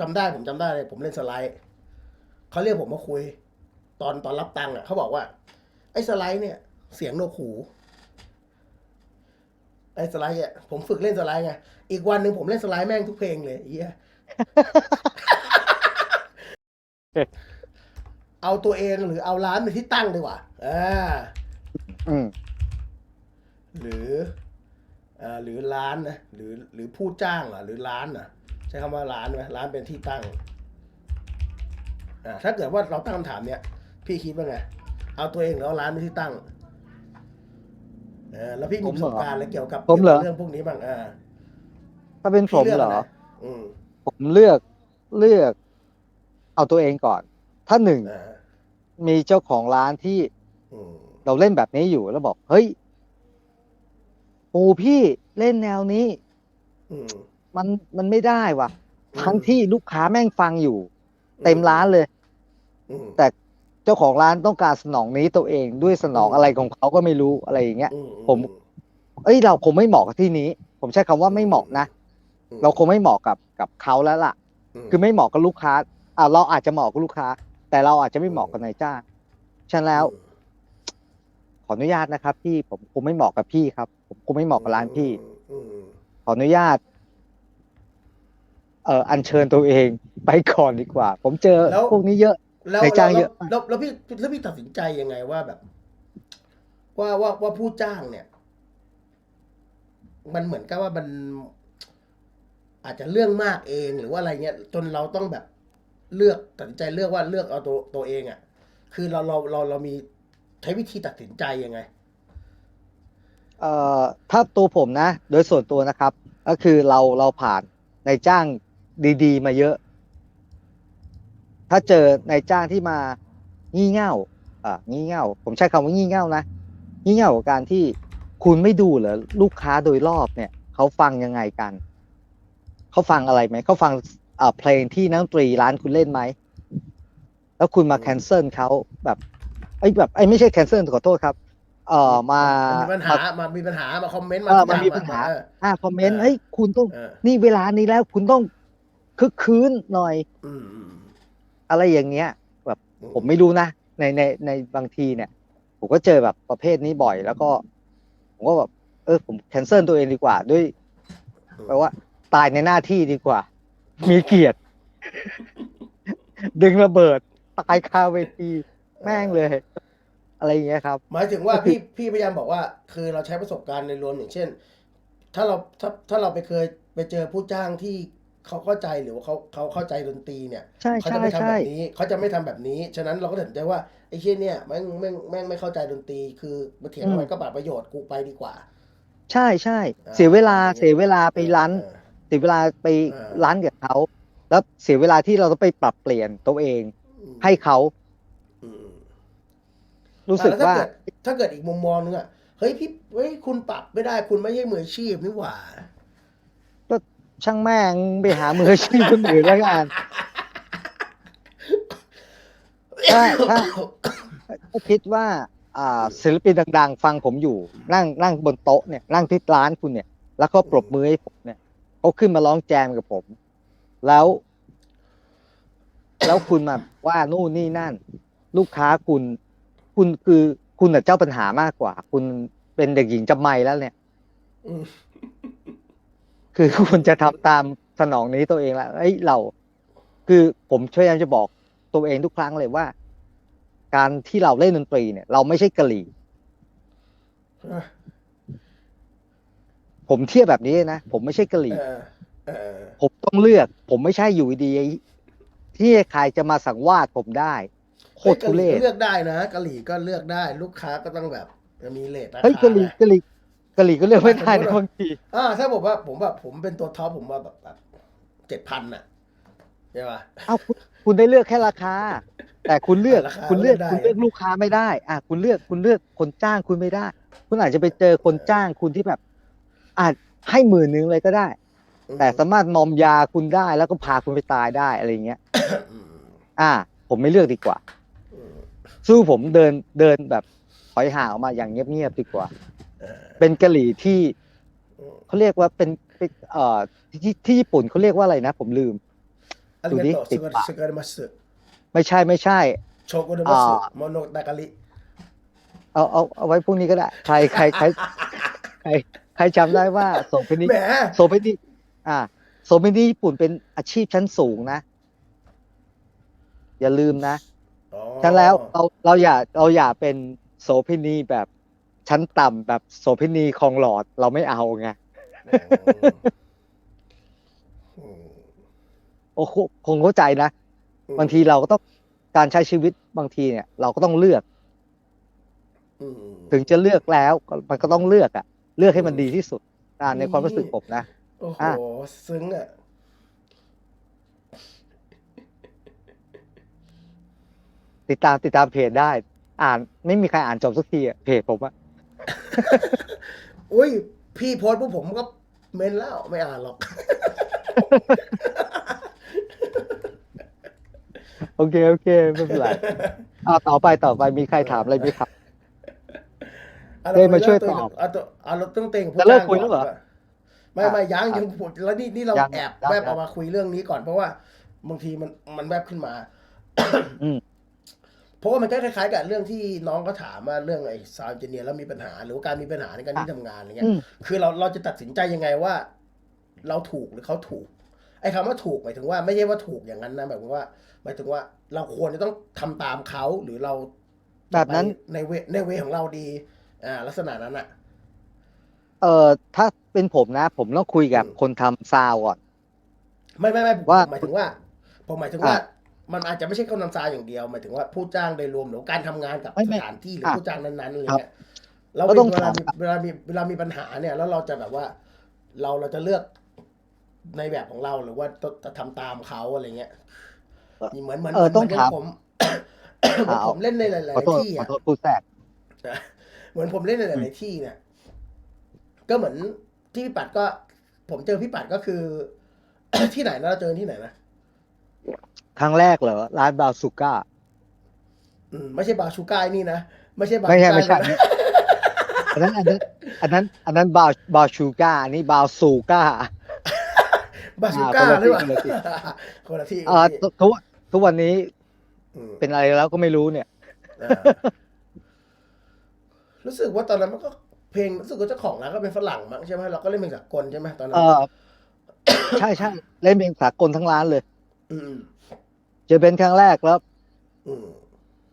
จำได้ผมจำได้เลยผมเล่นสไลด์เขาเรียกผมมาคุย ตอนตอนรับตังค์อะเขาบอกว่า ไอ้สไลด์เนี่ย เสียงโนกหูไอ้สไลด์อะผมฝึกเล่นสไลด์ไงอีกวันหนึ่งผมเล่นสไลด์แม่งทุกเพลงเลยเฮียเอาตัวเองหรือเอาร้านเป็นที่ตั้งดีกว่าอ่าอืมหรืออ่าหรือร้านนะหรือหรือผู้จ้างอะหรือร้านอะใช้คำว่าร้านไหมร้านเป็นที่ตั้งอ่าถ้าเกิดว่าเราตั้งคำถามเนี้ยพี่คิดว่าไงเอาตัวเองหรือเอาร้านเป็นที่ตั้งเออแล้วพี่มีประสบการณ์อะไรเกี่ยวกับผมเหรอ เรื่องพวกนี้บ้างอ่าถ้าเป็นผมพี่ลืกเหรอนไอืมผมเลือกเลือกเอาตัวเองก่อน ถ้าหนึ่งอ่ามีเจ้าของร้านที่อืมเราเล่นแบบนี้อยู่แล้วบอก เฮ้ยปูพี่เล่นแนวนี้ อืม มันมันไม่ได้ว่ะอืมทั้งที่ลูกค้าแม่งฟังอยู่ เต็มร้านเลยอืมแต่เจ้าของร้านต้องการสนองนี้ตัวเองด้วยสนองอะไรของเขาก็ไม่รู้อะไรอย่างเงี้ยอืผม เอ้ยเราคงไม่เหมาะกับที่นี้ ผมใช้คำว่าไม่เหมาะนะอืมเราคงไม่เหมาะกับกับเขาแล้วล่ะ คือไม่เหมาะกับลูกค้าอ่าเราอาจจะเหมาะกับลูกค้า แต่เราอาจจะไม่เหมาะกับนายจ้างฉะนั้นแล้ว ขออนุญาตนะครับ พี่ผมคงไม่เหมาะกับพี่ครับ ผมคงไม่เหมาะกับร้านพี่อืมขออนุญาต เอ่ออัญเชิญตัวเองไปก่อนดีกว่า ผมเจอแล้วพวกนี้เยอะแล้วในจ้างเยอะแล้วแล้วแล้วพี่แล้วพี่ตัดสินใจยังไงว่าแบบ ว่าว่าว่าผู้จ้างเนี่ย มันเหมือนกับว่ามัน อาจจะเรื่องมากเองหรือว่าอะไรเงี้ยจนเราต้องแบบเลือกตัดสินใจเลือกว่าเลือกเอาตัวตัวเองอะ่ะ คือเราเราเราเรามีใช้วิธีตัดสินใจยังไงเอ่อถ้าตัวผมนะ โดยส่วนตัวนะครับ ก็คือเราเราผ่านนายจ้าง ดีๆ มาเยอะ ถ้าเจอนายจ้างที่มางี่เง่าอ่างี่เง่า ผมใช้คำว่างี่เง่านะงี่เง่ากับการที่คุณไม่ดูเหรอลูกค้าโดยรอบเนี่ยเขาฟังยังไงกันเขาฟังอะไรไหมเขาฟังอ่าเพลงที่นักดนตรีร้านคุณเล่นไหมแล้วคุณมาอืมแคนเซิลเขาแบบไอ้ยแบบไอ้ยไม่ใช่แคนเซิลขอโทษครับ เอ่อมามีปัญหามามีปัญหามาคอมเมนต์มาเออทุกอย่งมันมีปัญหาเอออ่าคอมเมนต์เออเฮ้ยคุณต้องเออนี่เวลานี้แล้วคุณต้อง คึกคืนหน่อยอืมอืมอะไรอย่างเงี้ย แบบอืผมไม่รู้นะในในในบางทีเนี่ย ผมก็เจอแบบประเภทนี้บ่อยแล้วก็ ผมก็แบบเออผมแคนเซิลตัวเองดีกว่าด้วยแปลว่า ตายในหน้าที่ดีกว่า มีเกียรติ ดึงระเบิด ตายคาเวทีแม่งเลย อะไรอย่างเงี้ยครับ หมายถึงว่าพี่พี่พยายามบอกว่า คือเราใช้ประสบการณ์ในรวมอย่างเช่น ถ้าเราถ้าถ้าเราไปเคยไปเจอผู้จ้างที่ เขาเข้าใจหรือว่าเขาเขาเข้าใจดนตรีเนี่ยใช่เขาใช่จะไม่ทำแบใช่บนี้เขาจะไม่ทำแบบนี้ ฉะนั้นเราก็ตัดสินใจว่าไอ้เช่นเนี่ยแม่งแม่งแม่งไม่เข้าใจดนตรี คือมาเถียงอะไรก็บาประโยชน์กูไปดีกว่าใช่ใช่ อ่าเสียเวลาเสียเวลาไปร้าน เออ เสียเวลาไปเออ ร้านกับเขาแล้วเสียเวลาที่เราต้องไปปรับเปลี่ยนตัวเอง อืมให้เขาอืม รู้สึกอะว่าแล้วถ้าเกิดถ้าเกิดอีกมุมมองนึงอะเฮ้ยพี่เฮ้ยคุณปรับไม่ได้คุณไม่ใช่มืออาชีพนี่หว่า ช่างแม่งไปหามืออาชีพคนอื่นแล้วกันถ้าถ้าถ้าคิดว่า อ่าศิลปินดัง ๆ ฟังผมอยู่ นั่งนั่งบนโต๊ะเนี่ยนั่งที่ร้านคุณเนี่ย แล้วเขาปรบมือให้ผมเนี่ยเขาขึ้นมาร้องแจมกับผม แล้ว แล้วคุณมาว่านู่นนี่นั่น ลูกค้าคุณ คุณคือคุณน่ะเจ้าปัญหามากกว่า คุณเป็นเด็กหญิงจำไม่แล้วเนี่ย คือคุณจะทำตามสนองนี้ตัวเองแล้วเอ้ยเรา คือผมพยายามจะบอกตัวเองทุกครั้งเลยว่า การที่เราเล่นดนตรีเนี่ย เราไม่ใช่กะหรี่ผมเทียบแบบนี้นะผมไม่ใช่กะหรี่เออเออผมต้องเลือก ผมไม่ใช่อยู่ดีๆที่ใครจะมาสั่งวาดผมได้โคตรทุเรศกะหก็เลือกได้นะกะหรี่ก็เลือกได้ ลูกค้าก็ต้องแบบมีเลทราคาเฮ้ยกะหรี่กะหรี่ กะหรี่ก็เลือกไม่ได้นะบางทีอ่าถ้าบอกว่าผมแบบผมเป็นตัวท็อปผมว่าแบบแบบเจ็ดพันอะใช่ป่ะ เอ้าคุณคุณได้เลือกแค่ราคา แต่คุณเลือกราคาคุณเลือกเลือกได้ คุณเลือกลูกค้าไม่ได้ อะคุณเลือกคุณเลือกคนจ้างคุณไม่ได้ คุณอาจจะไปเจอคนจ้างคุณที่แบบ อาจให้หมื่นนึงเลยก็ได้ แต่สามารถมอมยาคุณได้แล้วก็พาคุณไปตายได้อะไรอย่างเงี้ย อืมอ่า ผมไม่เลือกดีกว่า อืมสู้ผมเดินเดินแบบถอยห่างออกมาอย่างเงียบๆดีกว่า เออเป็นกะหรี่ที่อืมเขาเรียกว่าเป็นเป็นเอ่อที่ที่ญี่ปุ่นเขาเรียกว่าอะไรนะ ผมลืมเอาริดูกาดิโตติดปากสการมัสไม่ใช่ไม่ใช่โชโกเดมัสอ่าโมโนดากาลิเอาเอาเอาไว้พรุ่งนี้ก็ได้ ใครใครใครใครใครจำได้ว่าโสเภณีแหมโสเภณีอ่าโสเภณีญี่ปุ่นเป็นอาชีพชั้นสูงนะ อย่าลืมนะอ๋อฉะนั้นแล้วเราเราอย่าเราอย่าเป็นโสเภณีแบบ ชั้นต่ำแบบโสเภณีคลองหลอดเราไม่เอาไงอืมโอ้คงคงเข้าใจนะอืมบางทีเราก็ต้องการใช้ชีวิตบางทีเนี่ย เราก็ต้องเลือกอืมถึงจะเลือกแล้วก็มันก็ต้องเลือกอะเลือกให้มันดีที่สุดอ่าในความรู้สึกผมนะโอ้โหอะซึ้งอะติดตามติดตามเพจได้ อ่านไม่มีใครอ่านจบสักทีอะเพจผมอะ อุ้ยพี่โพสต์พวกผมก็เมนแล้วไม่อ่านหรอก โอเค โอเค ไม่เป็นไรอ่าต่อไปต่อไปมีใครถามอะไรไหมครับ อะเต้มาช่วยตอบเอาตัวเอาเราต้องเต็งจะเลิกคุยแล้วเหรอไม่ไม่ยังอะยังพูดแล้วนี่นี่เรายังแอบยังแวบยังเอามาคุยเรื่องนี้ก่อนเพราะว่า บางทีมันมันแวบขึ้นมา อืมเพ ราะว่ามันก็คล้ายๆกับเรื่องที่น้องก็ถามว่าเรื่องไอ้ซาวเจเนียแล้วมีปัญหา หรือว่าการมีปัญหาในการที่ทำงานอะไรเงี้อืยมคือเราเราจะตัดสินใจยังไงว่า เราถูกหรือเขาถูก ไอ้คำว่าถูกหมายถึงว่าไม่ใช่ว่าถูกอย่างนั้นนะแบบว่าหมายถึงว่าเราควรจะต้องทำตามเขาหรือเราแบบนั้นไปในเวในเวของเราดีอ่าลักษณะนั้นอะเอ่อถ้าเป็นผมนะ ผมต้องคุยกับอืมคนทำซาวก่อน ไม่ไม่ไม่ผมว่าหมายถึงว่า ผมหมายถึงว่าอะ มันอาจจะไม่ใช่คนนำซายอย่างเดียวหมายถึงว่าผู้จ้างโดยรวมหรือการทำงานกับไม่สไม่ถานที่หรืออะผู้จ้างนั้นๆอะไรเงี้ยเราก็ต้องเวลาถามมีเวลามีเวลามีปัญหาเนี่ย แล้วเราจะแบบว่า เราเราจะเลือกในแบบของเราหรือว่าจะจะทำตามเขาอะไรเงี้ยเหมือนเหมือนเออต้องหมืนถามผมเหมือนเอาผมเล่นในหลายขอโทษๆที่ขออะโทษพูดแทรกเหมือนผมเล่นในหลาย ๆ ที่เนี่ย ก็เหมือนที่พี่ปัดก็ ผมเจอพี่ปัดก็คือ ที่ไหนนะเราเจอที่ไหนนะ ครั้งแรกเหรอ ร้านบาซูก้า อืมไม่ใช่บาชูก้าไอ้นี่นะ ไม่ใช่บาไม่ใช่ชูก้าไม่ใช่นะอันนั้นอันนั้นอันนั้นอันนั้นบาบาชูก้าอันนี้บาซูก้า บาชูก้าอ่าหรือเปล่าคนละที่ คนละที่เอ่อคนละที่ทุกทุกทุกวันนี้อืมเป็นอะไรแล้วก็ไม่รู้เนี่ย อ่ารู้สึกว่าตอนนั้นมันก็เพลงรู้สึกว่าเจ้าของร้านก็เป็นฝรั่งมั้งใช่ไหมเราก็เล่นเพลงสากลใช่ไหมตอนนั้เอนอใช่ใช่เล่นเพลงสากลทั้งร้านเลย อืม เจอเบนครั้งแรกแล้วอืม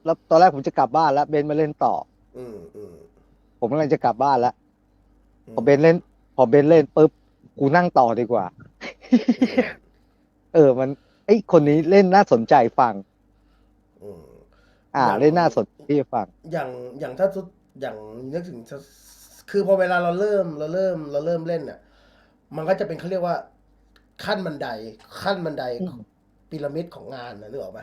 แล้วตอนแรกผมจะกลับบ้านแล้วเบนมาเล่นต่อ อืมอืมผมกำลังจะกลับบ้านแล้วพอเบนเล่น พอเบนเล่นปุ๊บกูนั่งต่อดีกว่า เออ มันไอ้ยคนนี้เล่นน่าสนใจฟังอืมอ่าอย่างเล่นน่าสนใจที่จะฟัง อย่างอย่างถ้าทุกอย่างนึกถึงสคือพอเวลาเราเริ่มเราเริ่มเราเริ่มเล่นเนี่ยมันก็จะเป็นเขาเรียกว่าขั้นบันไดขั้นบันไดอืม พีระมิดของงานนะนึกออกไหม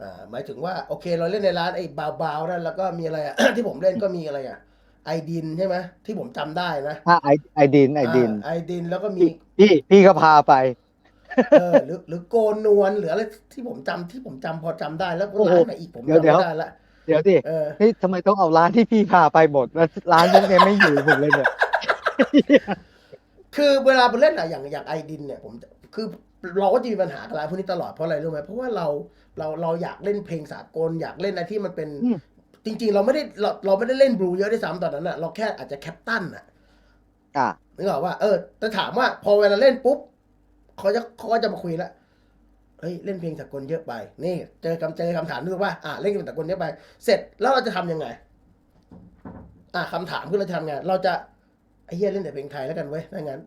อ่าหมายถึงว่าโอเค เราเล่นในร้านไอ้บาวๆนั่นแล้วก็มีอะไรอะ ที่ผมเล่นก็มีอะไรอะไอดินใช่ไหมที่ผมจำได้นะอ่าไอไอดินไอดินาไอดินแล้วก็มีพี่พี่ก็พาไปเออหรือหรือโกนนวลหรืออะไรที่ผมจำที่ผมจำพอจำได้แล้วโอ้โหร้านไหนอีกผมเดี๋ยวจำเดี๋ยวไม่ได้ละเดี๋ยวดิเออนี่ทำไมต้องเอาร้านที่พี่พาไปหมดแล้วร้านพวกเนี้ยไม่อยู่หมดเลยเนี่ยคือเวลาไปเล่นอะอย่างอย่างไอดินเนี่ยผมคือ เราก็จะมีปัญหากับร้านพวกนี้ตลอดเพราะอะไรรู้ไหมเพราะว่าเราเราเราอยากเล่นเพลงสากล อยากเล่นอะไรที่มันเป็นอืมจริง ๆ เราไม่ได้เราเราไม่ได้เล่นบลูเยอะด้วยซ้ำตอนนั้นอะเราแค่อาจจะแคปตันอะอ่านึกออกว่าเออแต่ถามว่าพอเวลาเล่นปุ๊บเขาจะเขาก็จะมาคุยละเฮ้ยเล่นเพลงสากลเยอะไป นี่ เจอคำเจอคำถามนึกว่าอะเล่นเพลงสากลเยอะไป เสร็จแล้วเราจะทำยังไง อะคำถามคือเราจะทำไงเราจะไอ้เหี้ยเล่นแต่เพลงไทยแล้วกันเว้ยถ้างั้น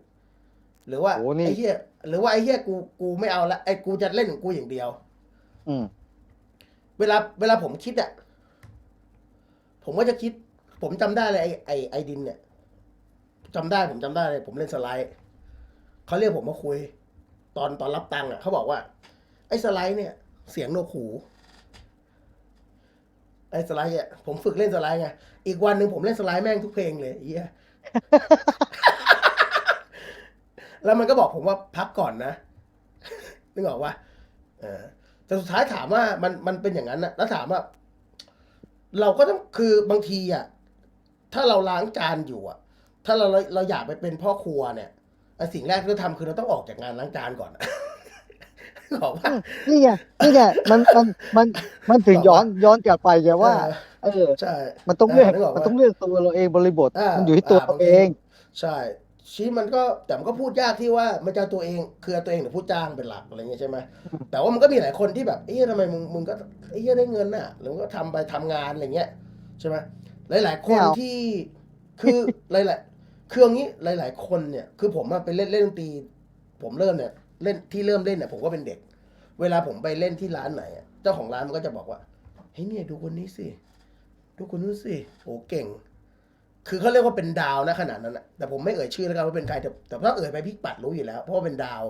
หรือว่าโอ้นี่ ไอ้เหี้ยหรือว่าไอ้เหี้ยกูกูไม่เอาละไอ้กูจะเล่นของกูอย่างเดียว อืม เวลาเวลาผมคิดอะผมก็จะคิด ผมจำได้เลยไอ้ไอ้ไอ้ดินเนี่ยจำได้ผมจำได้เลย ผมเล่นสไลด์เขาเรียกผมมาคุย ตอนตอนรับตังค์อะเขาบอกว่า ไอ้สไลด์เนี่ย เสียงโนกหูไอ้สไลด์อะผมฝึกเล่นสไลด์ไงอีกวันหนึ่งผมเล่นสไลด์แม่งทุกเพลงเลยไอ้เหี้ย แล้วมันก็บอกผมว่าพักก่อนนะ นึกออกว่าเออแต่สุดท้ายถามว่ามันมันเป็นอย่างนั้นนะแล้วถามว่า เราก็ต้องคือบางทีอะถ้าเราล้างจานอยู่อะ ถ้าเราเราเราอยากไปเป็นพ่อครัวเนี่ยไอ้สิ่งแรกที่เราทำคือเราต้องออกจากงานล้างจานก่อนบอกว่านี่ไงนี่ไงมันมันมันมันถึงย้อนย้อนกลับไปไงว่า เออใช่ มันต้องเลือกนึกออกปะมันต้องเลือกตัวเราเองบริบทอ่ามันอยู่ที่ตัวอ่าเราบางทีเอง ใช่ ชี้มันก็แต่มันก็พูดยากที่ว่ามันจะตัวเองคือตัวเองหรือผู้จ้างเป็นหลักอะไรเงี้ยใช่ไหมแต่ว่ามันก็มีหลายคนที่แบบเอ๊ะทำไมมึงมึงก็เอ๊ะได้เงินน่ะหรือก็ทำไปทำงานอะไรเงี้ยใช่ไหมหลายๆคนไม่เอาที่คือหลายๆคืออย่างนี้หลายๆคนเนี่ยคือผมอะไปเล่นเล่นดนตรีผมเริ่มเนี่ยเล่นที่เริ่มเล่นเนี่ยผมก็เป็นเด็ก เวลาผมไปเล่นที่ร้านไหนเจ้าของร้านมันก็จะบอกว่าเฮ้ยเนี่ยดูคนนี้สิดูคนนู้นสิโอ้เก่ง คือเขาเรียกว่าเป็นดาวนะขนาดนั้นนะแต่ผมไม่เอ่ยชื่อแล้วกันว่าเป็นใครแต่แต่ถ้าเอ่ยไปพี่ปัดรู้อยู่แล้ว เพราะว่าเป็นดาว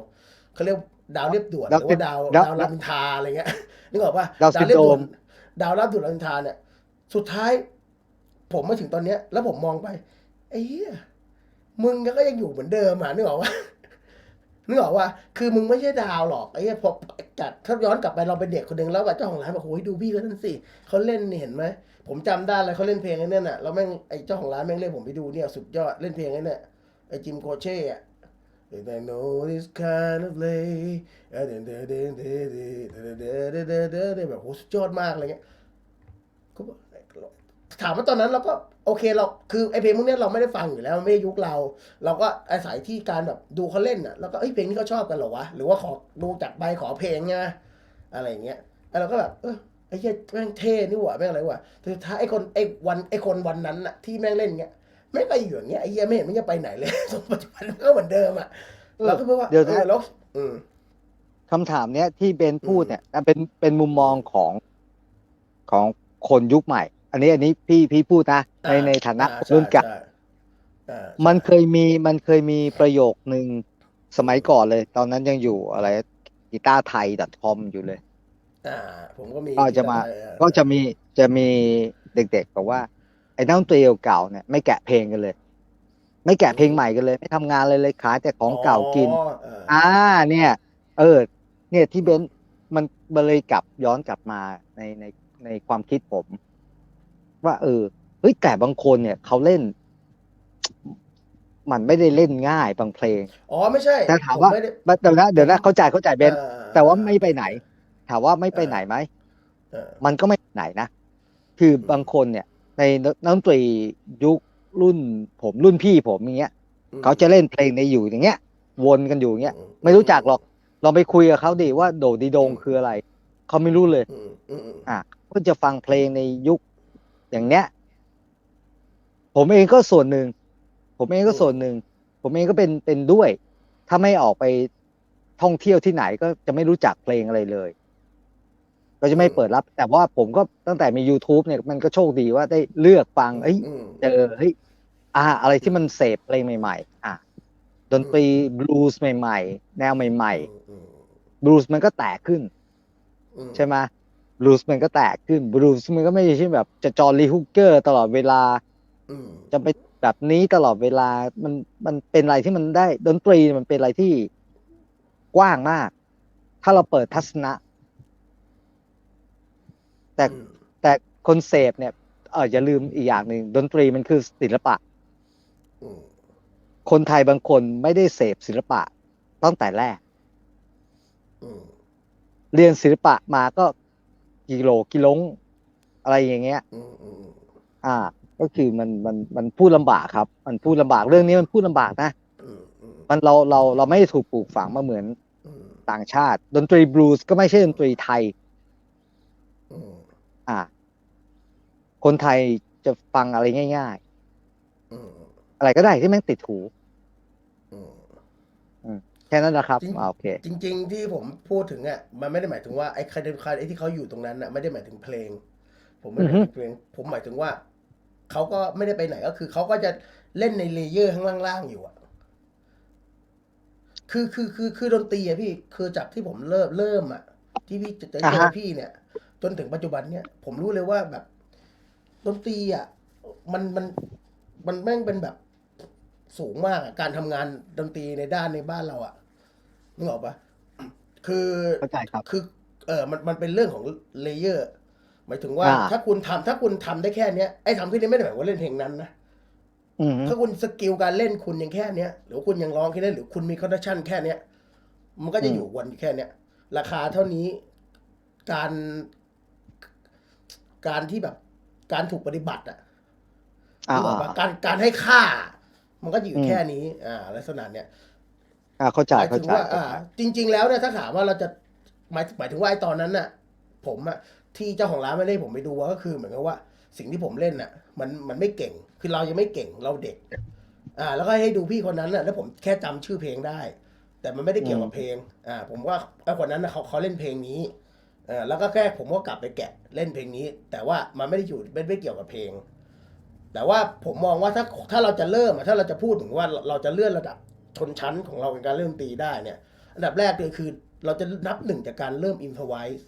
เขาเรียกดาวเรียบด่วนหดาวรือว่าดาวดาวดาวรามอินทราอะไรเงี้ยนึกออกปะดาวเรียบด่วนซินโดรดาวราบด่วนรามอินทราเนี่ย สุดท้าย ผมมาถึงตอนเนี้ย แล้วผมมองไปไอ้เหี้ยมึงก็ยังอยู่เหมือนเดิมอะนึกออกว่า นึกออกว่าคือมึงไม่ใช่ดาวหรอกไอ้ยพอจัดถ้าย้อนกลับไปเราเป็นเด็กคนหนึ่งแล้วแบบเจ้าของร้านบอกโอ้ยดูพี่เขาท่านสิเขาเล่นเนี่ยเห็นไหมผมจำได้เลยเขาเล่นเพลงไอ้นั่น่ะเราแม่งไอ้เจ้าของร้านแม่งเรียกผมไปดูเนี่ยสุดยอดเล่นเพลงไอ้นี่ยไอ้จิมโคเช่อะ I know this kind of lay แบบโหสุดยอดมากอะไรเงี้ยเขาบอก ถามว่าตอนนั้นเราก็โอเคเราคือไอเพลงพวกเนี้ยเราไม่ได้ฟังอยู่แล้วมันไม่ได้ยุคเรา เราก็อาศัยที่การแบบดูเขาเล่นอะแล้วก็เอ้ยเพลงนี้เขาชอบกันเหรอวะหรือว่าขอดูจากใบขอเพลงไงอะไรอย่างเงี้ยแล้วเราก็แบบเออไอ้เหี้ยแม่งเท่นี่หว่าแม่งอะไรวะแต่สุดท้ายไอ้คนไอ้วันไอ้คนวันนั้นอะที่แม่งเล่นเงี้ยไม่งไปอยู่อย่างเงี้ยไอ้เหี้ยไม่เห็นมันจะไปไหนเลยจนปัจจุบันมันก็เหมือนเดิมอะเออเราก็พูดว่าเดี๋ยวนะออแล้วอืมคำถามเนี้ยที่เบนพูดเนี่ยเป็นเป็นมุมมองของของคนยุคใหม่ อันนี้อันนี้พี่พี่พูดนะในในฐานะอ่คนรุ่นเก่าใช่อ่ามันเคยมีมันเคยมีประโยคหนึ่งสมัยก่อนเลย ตอนนั้นยังอยู่อะไรกีตาร์ไทย .com อยู่เลยอ่าผมก็มีก็จะมาเออก็จะมีจะมีเด็กๆบอกว่า ไอ้นักดนตรีเก่าๆเนี่ยไม่แกะเพลงกันเลย ไม่แกะเพลงใหม่กันเลย ไม่ทำงานเลยเลยขายแต่ของเก่ากินอ๋อเอออ่าเนี่ย เออ เนี่ยที่เบนซ์มันมันเลยกลับย้อนกลับมาในในในความคิดผม ว่า เออเฮ้ยแต่บางคนเนี่ยเขาเล่น มันไม่ได้เล่นง่ายบางเพลง อ๋อไม่ใช่แต่ถามว่าผไได้เดี๋ยวนะเดี๋ยวนะเข้าใจเข้าใจเบนซ์ออแต่ว่าไม่ไปไหน ถามว่าไม่ไปไหนไหมเออมันก็ไม่ไปไหนนะ คือบางคนเนี่ย ในนักดนตรียุครุ่น ผมรุ่นพี่ผมอย่างเงี้ยเขาจะเล่นเพลงในอยู่อย่างเงี้ย วนกันอยู่อย่างเงี้ย ไม่รู้จักหรอกลองไปคุยกับเขาดิว่าโดดีโดงคืออะไร เขาไม่รู้เลยอืมอืมอืมอะก็จะฟังเพลงในยุค อย่างเนี้ย ผมเองก็ส่วนหนึ่ง ผมเองก็ส่วนหนึ่ง ผมเองก็เป็นเป็นด้วย ถ้าไม่ออกไปท่องเที่ยวที่ไหนก็จะไม่รู้จักเพลงอะไรเลย ก็จะไม่เปิดรับ แต่ว่าผมก็ตั้งแต่มี YouTube เนี่ยมันก็โชคดีว่าได้เลือกฟัง เอ้ยอืมเจอเฮ้ยอ่า อะไรที่มันเสพเพลงใหม่ ๆ อะดนตรีบลูส์ใหม่ ๆ แนวใหม่อืมๆบลูส์มันก็แตกขึ้นอืมใช่ไหม บลูส์มันก็แตกขึ้นบลูส์มันก็ไม่ใช่แบบจะจอร์ลีฮุกเกอร์ตลอดเวลาอืมจะไปแบบนี้ตลอดเวลามันมันเป็นอะไรที่มันได้ดนตรีมันเป็นอะไรที่กว้างมาก ถ้าเราเปิดทัศนะ แต่อืมแต่คนเสพเนี่ยเอออย่าลืมอีกอย่างหนึ่งดนตรีมันคือศิลปะอืมคนไทยบางคนไม่ได้เสพศิลปะตั้งแต่แรกอืมเรียนศิลปะมาก็ กิโลกิโลงอะไรอย่างเงี้ยอืมอืมอ่า ก็คือมันมันมันพูดลำบากครับ มันพูดลำบากเรื่องนี้มันพูดลำบากนะอืมอืมมันเราเราเราไม่ได้ถูกปลูกฝังมาเหมือนอืมต่างชาติ ดนตรีบลูส์ก็ไม่ใช่ดนตรีไทยอืมอ่า คนไทยจะฟังอะไรง่ายอืมๆอะไรก็ได้ที่แม่งติดหูอืม แค่นั้นนะครับจริง อ่าโอเค จริง ๆ ที่ผมพูดถึงอะมันไม่ได้หมายถึงว่าไอ้ใครใครไอ้ที่เขาอยู่ตรงนั้นอะไม่ได้หมายถึงเพลง ผมไม่ได้หมายถึงเพลง ผมหมายถึงว่าเขาก็ไม่ได้ไปไหนก็คือเขาก็จะเล่นในเลเยอร์ข้างล่างๆอยู่อะคือคือคือคือดนตรีอะพี่คือจากที่ผมเริ่มเริ่มอะที่พี่จะเจออ่าฮะ พี่เนี่ย จนถึงปัจจุบันเนี่ย ผมรู้เลยว่าแบบดนตรีอะมันมันมันแม่งเป็นแบบสูงมากอะการทำงานดนตรีในด้านในบ้านเราอะ นึกออกปะคือเข้าใจครับ คือ เออมันมันเป็นเรื่องของเลเยอร์ หมายถึงว่า อ่า ถ้าคุณทำถ้าคุณทำได้แค่เนี้ยไอ้ทำแค่นี้ไม่ได้หมายว่าเล่นเพลงนั้นนะ อืมถ้าคุณสกิลการเล่นคุณยังแค่เนี้ย หรือคุณยังร้องแค่นี้หรือคุณมีคอนเนคชั่นแค่เนี้ย มันก็จะอยู่วนอยู่แค่เนี้ย ราคาเท่านี้การการที่แบบการถูกปฏิบัติอะอ่า นึกออกปะอ่าการการให้ค่า มันก็อยู่อืม แค่นี้ อ่า ลักษณะเนี้ย อ่าเข้าใจหมายเข้าถึงใจว่าอ่า จริง ๆ แล้วเนี่ยถ้าถามว่าเราจะหมายหมายถึงว่าไอ้ตอนนั้นน่ะ ผมอะที่เจ้าของร้านไม่ได้ผมไปดูว่าก็คือเหมือนกับว่า สิ่งที่ผมเล่นน่ะ มันมันไม่เก่ง คือเรายังไม่เก่งเราเด็ก อ่า แล้วก็ให้ดูพี่คนนั้นน่ะ แล้วผมแค่จำชื่อเพลงได้ แต่มันไม่ได้เกี่ยวกับเพลง อ่า ผมว่าไอ้คนนั้นน่ะเขาเขาเล่นเพลงนี้เออแล้วก็แค่ผมก็กลับไปแกะเล่นเพลงนี้ แต่ว่ามันไม่ได้อยู่ไม่ไม่เกี่ยวกับเพลง แต่ว่าผมมองว่าถ้าถ้าเราจะเริ่มอะถ้าเราจะพูดถึงว่าเราเราจะเลื่อนระดับ ชนชั้นของเราในการเริ่มดนตรีได้เนี่ย อันดับแรกเลยคือเราจะนับหนึ่งจากการเริ่มอินพไวส์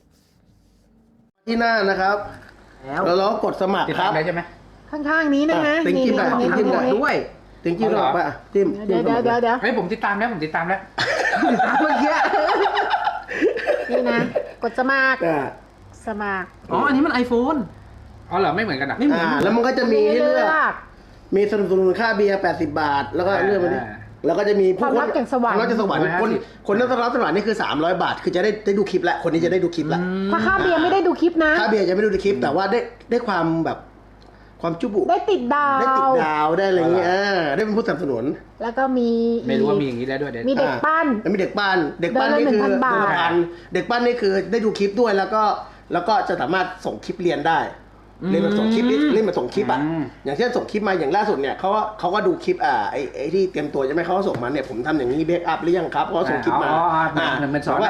ที่หน้านะครับ แล้วแล้วเราก็กดสมัครติดคตารัมบ ได้ใช่ไหม ข้างๆนี้นะฮะอะติ๊งนี่จิ้มนี่ได้นี่ติ๊งจิ้มได้นี่ด้วย จริงๆหรอป่ะจิ้มเดี๋ยวเดี๋ยวเดี๋ยวเดี๋ยวเฮ้ยผมติดตามแล้วผมติดตามแล้ว เมื่อกี้นี่นะ กดสมัครอ่า สมัครอ๋อ อันนี้มัน iPhone อ๋อเหรอไม่เหมือนกันอะ ไม่เหมือน อ่าแล้วมันก็จะมีให้เลือกกมีสนับสนุนค่าเบียร์ 80 บาท แล้วก็เลือกมาดิอ่า แล้วก็จะมีความรักจากสวรรค์ ความรักจากสวรรค์คน150คนที่รับสวรรค์นี่คือ 300 บาท คือจะได้ได้ดูคลิปแล้วคนนี้จะได้ดูคลิปแล้วถ้าค่าเบียร์ไม่ได้ดูคลิปนะ ค่าเบียร์จะไม่ดูในคลิป แต่ว่าได้ได้ความแบบความจุบุได้ติดดาได้ติดวดาวได้อะไรอย่างเงี้ยอ๋อเออได้เป็นผู้สนับสนุน แล้วก็มีไม่รู้ว่ามีอย่างนี้แล้วด้วยเดี๋ยวมีเด็กอ่าปั้นแล้วมีเด็กปั้นเด็กปั้นเดือนละนี่คือ1,000บาทเดือนละพันเด็กปั้นนี่คือได้ดูคลิปด้วยแล้วก็แล้วก็จะสามารถส่งคลิปเรียนได้ เรียนแบบส่งคลิปเรียนแบบส่งคลิปอะอืมอย่างเช่นส่งคลิปมาอย่างล่าสุดเนี่ยเขาก็เขาก็ดูคลิปอ่าไอ้ไอ้ที่เตรียมตัวใช่ไหมเขาก็ส่งมาเนี่ยผมทำอย่างนี้เบรกอัพหรือยังครับเขาก็ส่งคลิปมาอ๋ออ๋อเหมือนเหมือนสอนว่า